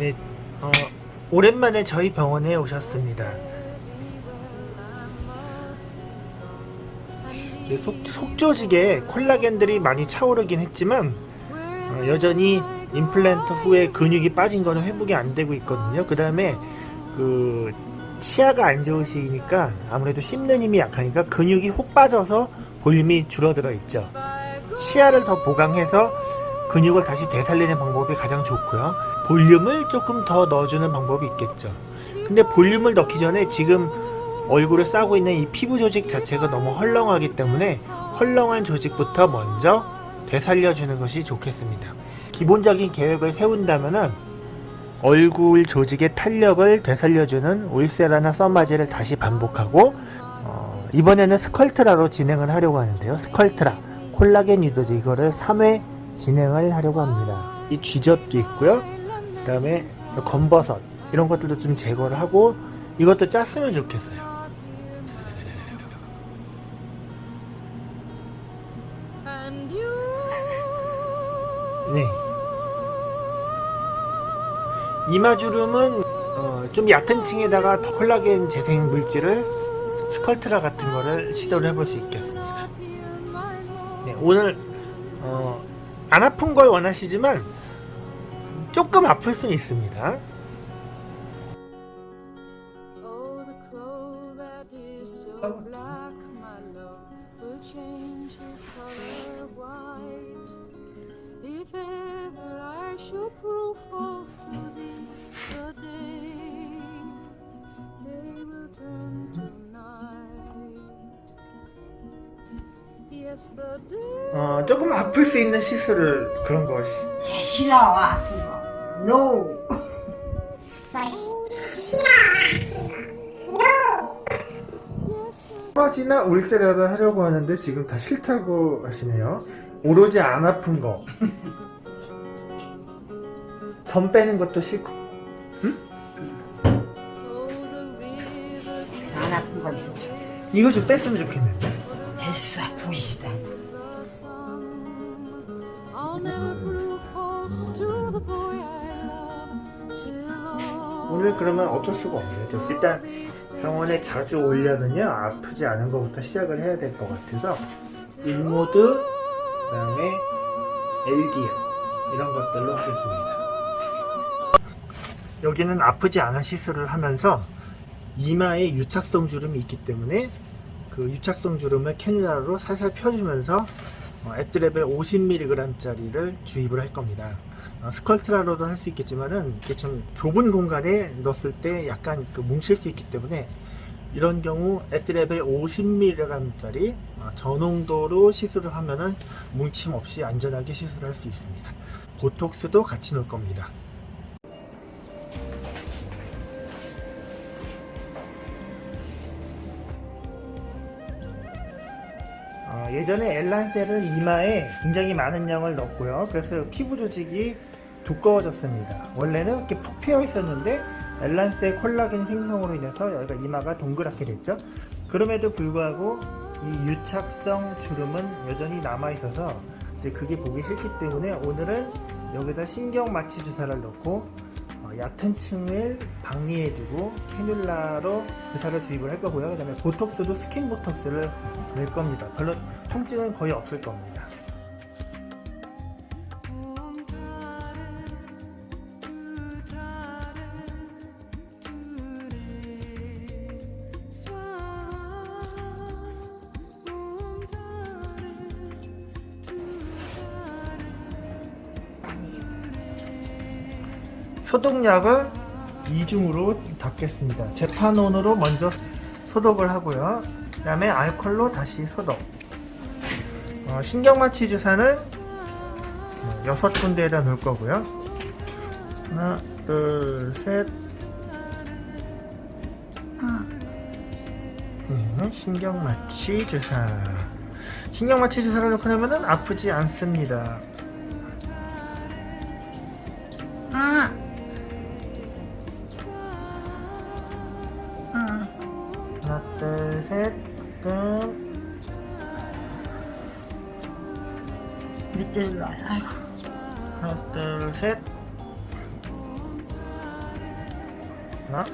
네, 어, 오랜만에 저희 병원에 오셨습니다. 네, 속, 속조직에 콜라겐들이 많이 차오르긴 했지만 어, 여전히 임플란트 후에 근육이 빠진 거는 회복이 안 되고 있거든요. 그 다음에 그 치아가 안 좋으시니까 아무래도 씹는 힘이 약하니까 근육이 혹 빠져서 볼륨이 줄어들어 있죠. 치아를 더 보강해서 근육을 다시 되살리는 방법이 가장 좋고요. 볼륨을 조금 더 넣어주는 방법이 있겠죠. 근데 볼륨을 넣기 전에 지금 얼굴을 싸고 있는 이 피부 조직 자체가 너무 헐렁하기 때문에 헐렁한 조직부터 먼저 되살려주는 것이 좋겠습니다. 기본적인 계획을 세운다면은 얼굴 조직의 탄력을 되살려주는 울세라나 써마지를 다시 반복하고 어, 이번에는 스컬트라로 진행을 하려고 하는데요. 스컬트라 콜라겐 유도제 이거를 3회 진행을 하려고 합니다. 이 쥐젖도 있고요. 그 다음에 검버섯 이런 것들도 좀 제거를 하고 이것도 짰으면 좋겠어요. 네. 이마주름은 어, 좀 얕은 층에다가 더 콜라겐 재생 물질을 스컬트라 같은 거를 시도를 해볼 수 있겠습니다. 네, 오늘 어, 안 아픈 걸 원하시지만 조금 아플 수는 있습니다. Oh, the crow that is so black, my love, will change his color white. If ever I should prove false to thee, the day, day will turn to night. Yes, the day. 어, 조금 아플 수 있는 시술을 그런 거 시- 싫어 아픈 거. No. 빠지나 울세라를 하려고 하는데 지금 다 싫다고 하시네요. 오로지 안 아픈 거. 점 빼는 것도 싫고. Rivers 안 아픈 걸 해줘. 이거 좀 뺐으면 좋겠는데. 됐어 보시다. 오늘 그러면 어쩔 수가 없네요. 저 일단 병원에 자주 오려면요 아프지 않은 것부터 시작을 해야 될 것 같아서 일모드 그다음에 엘기어 이런 것들로 하겠습니다. 여기는 아프지 않은 시술을 하면서 이마에 유착성 주름이 있기 때문에 그 유착성 주름을 캐뉼라로 살살 펴주면서 어, 에트레벨 50mg짜리를 주입을 할 겁니다. 어, 스컬트라로도 할 수 있겠지만은 이게 좀 좁은 공간에 넣었을 때 약간 그 뭉칠 수 있기 때문에 이런 경우 에트레벨 50mg짜리 어, 저농도로 시술을 하면은 뭉침 없이 안전하게 시술할 수 있습니다. 보톡스도 같이 넣을 겁니다. 예전에 엘란셀을 이마에 굉장히 많은 양을 넣었고요. 그래서 피부 조직이 두꺼워졌습니다. 원래는 이렇게 푹 패여 있었는데 엘란셀 콜라겐 생성으로 인해서 여기가 이마가 동그랗게 됐죠. 그럼에도 불구하고 이 유착성 주름은 여전히 남아 있어서 이제 그게 보기 싫기 때문에 오늘은 여기다 신경 마취 주사를 넣고 어, 얕은 층을 방리해주고 캐뉼라로 주사를 주입을 할 거고요. 그 다음에 보톡스도 스킨 보톡스를 낼 겁니다. 별로 통증은 거의 없을 겁니다. 소독약을 이중으로 닦겠습니다. 제파논으로 먼저 소독을 하고요. 그 다음에 알콜로 다시 소독. 어, 신경마취 주사는 어, 여섯 군데에다 넣을 거고요. 하나, 둘, 셋. 네, 신경마취 주사. 신경마취 주사를 넣고 나면은 아프지 않습니다. 밑에. 아이고. 하나, 둘, 셋. 하나,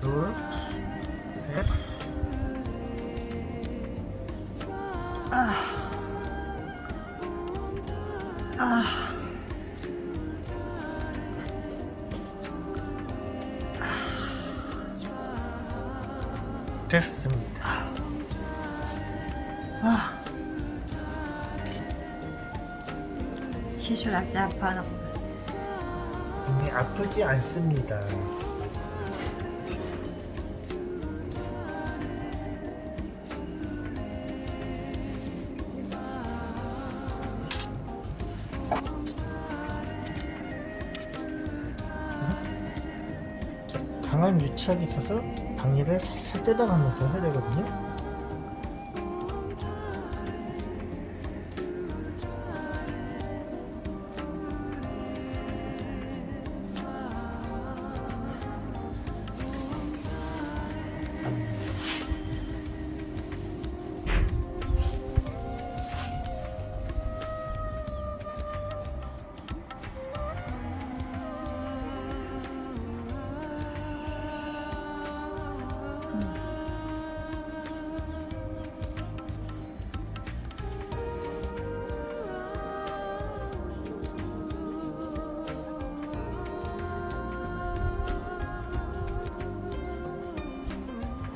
둘, 셋. 됐습니다. 시술할 때 아파하는 근데 아프지 않습니다. 강한 유착이 있어서 박리를 살살 뜯어가면서 해야 되거든요.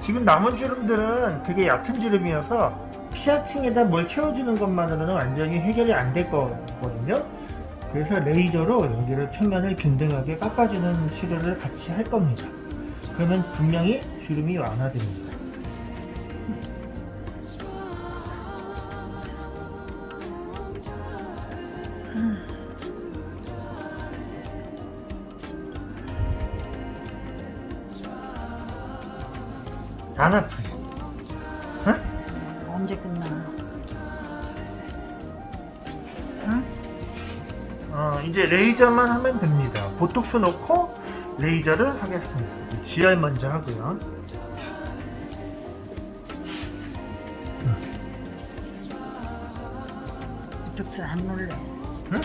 지금 남은 주름들은 되게 얕은 주름이어서 피하층에다 뭘 채워주는 것만으로는 완전히 해결이 안 될 거거든요. 그래서 레이저로 여기를 표면을 균등하게 깎아주는 치료를 같이 할 겁니다. 그러면 분명히 주름이 완화됩니다. 언제 끝나? 어, 이제 레이저만 하면 됩니다. 보톡스 놓고 레이저를 하겠습니다. GR 먼저 하고요. 보톡스 안 놀래. 응?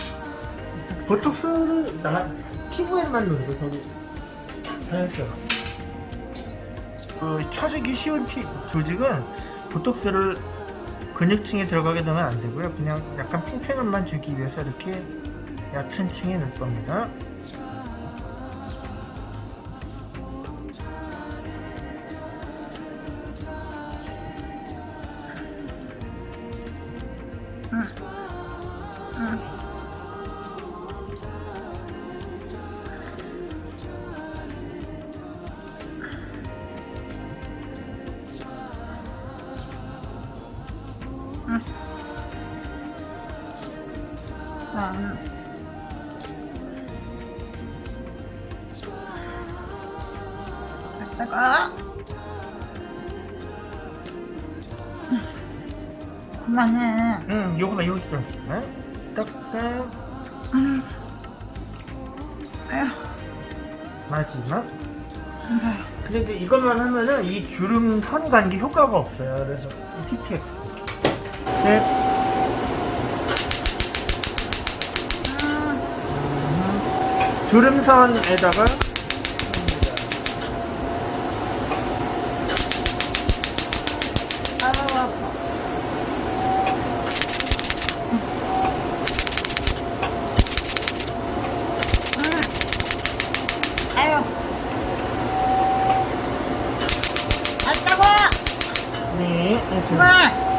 보톡스를 나 피부에만 놓는 거 저기 알았어. 그 처지기 쉬운 피, 조직은 보톡스를 근육층에 들어가게 되면 안 되고요. 그냥 약간 팽팽함만 주기 위해서 이렇게 얕은 층에 넣을 겁니다. 아, 응. 갔다가 그만해. 응, 요거만 여기 있어. 네? 딱딱 아휴, 마지막. 근데 이제 이것만 하면은 이 주름 선 관계 효과가 없어요. 그래서 이 PPX. 셋. 음, 주름선에다가 아우 아파. 응. 아유. 갔다고. 네, 이렇게. 그만.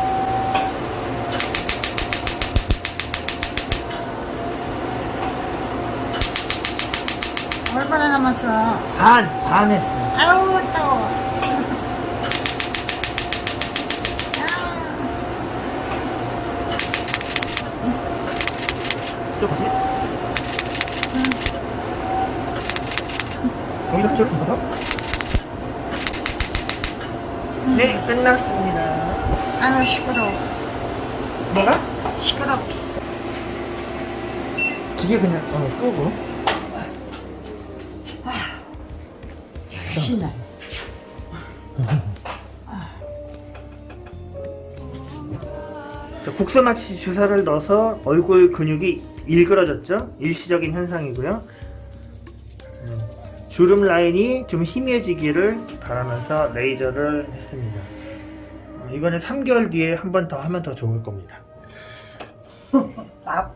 얼마나 남았어? 반, 반 했어요. 아유 따워. 조금씩. 여기다 조금 더. 네, 끝났습니다. 아유 시끄러. 뭐가? 시끄러. 기계 그냥 어, 끄고. 신나. 자, 국소마취 주사를 넣어서 얼굴 근육이 일그러졌죠? 일시적인 현상이고요. 음, 주름 라인이 좀 희미해지기를 바라면서 레이저를 했습니다. 어, 이거는 3개월 뒤에 한 번 더 하면 더 좋을 겁니다. 아,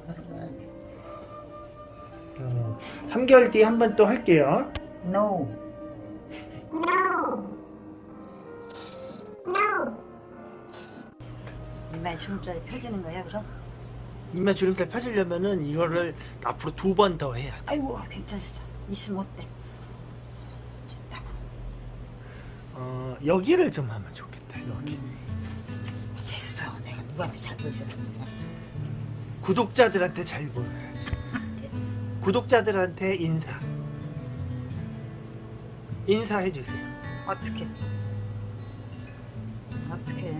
어, 3개월 뒤에 한 번 또 할게요. no. 이마에 주름살이 펴지는 거야 그럼? 이마 주름살 펴지려면은 이거를 앞으로 두 번 더 해야 돼. 아이고 괜찮았어. 있으면 어때? 됐다고. 어, 여기를 좀 하면 좋겠다. 여기. 됐어. 내가 누구한테 잘 보이잖아. 구독자들한테 잘 보여야지. 됐어. 구독자들한테 인사. 인사해 주세요. 어떻게? 어떻게?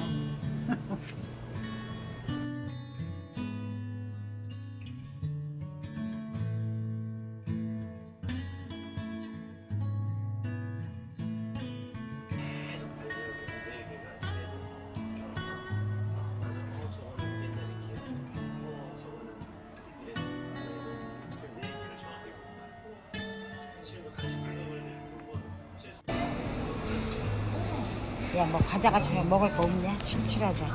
야, 뭐 과자 같은 거 먹을 거 없냐? 출출하자.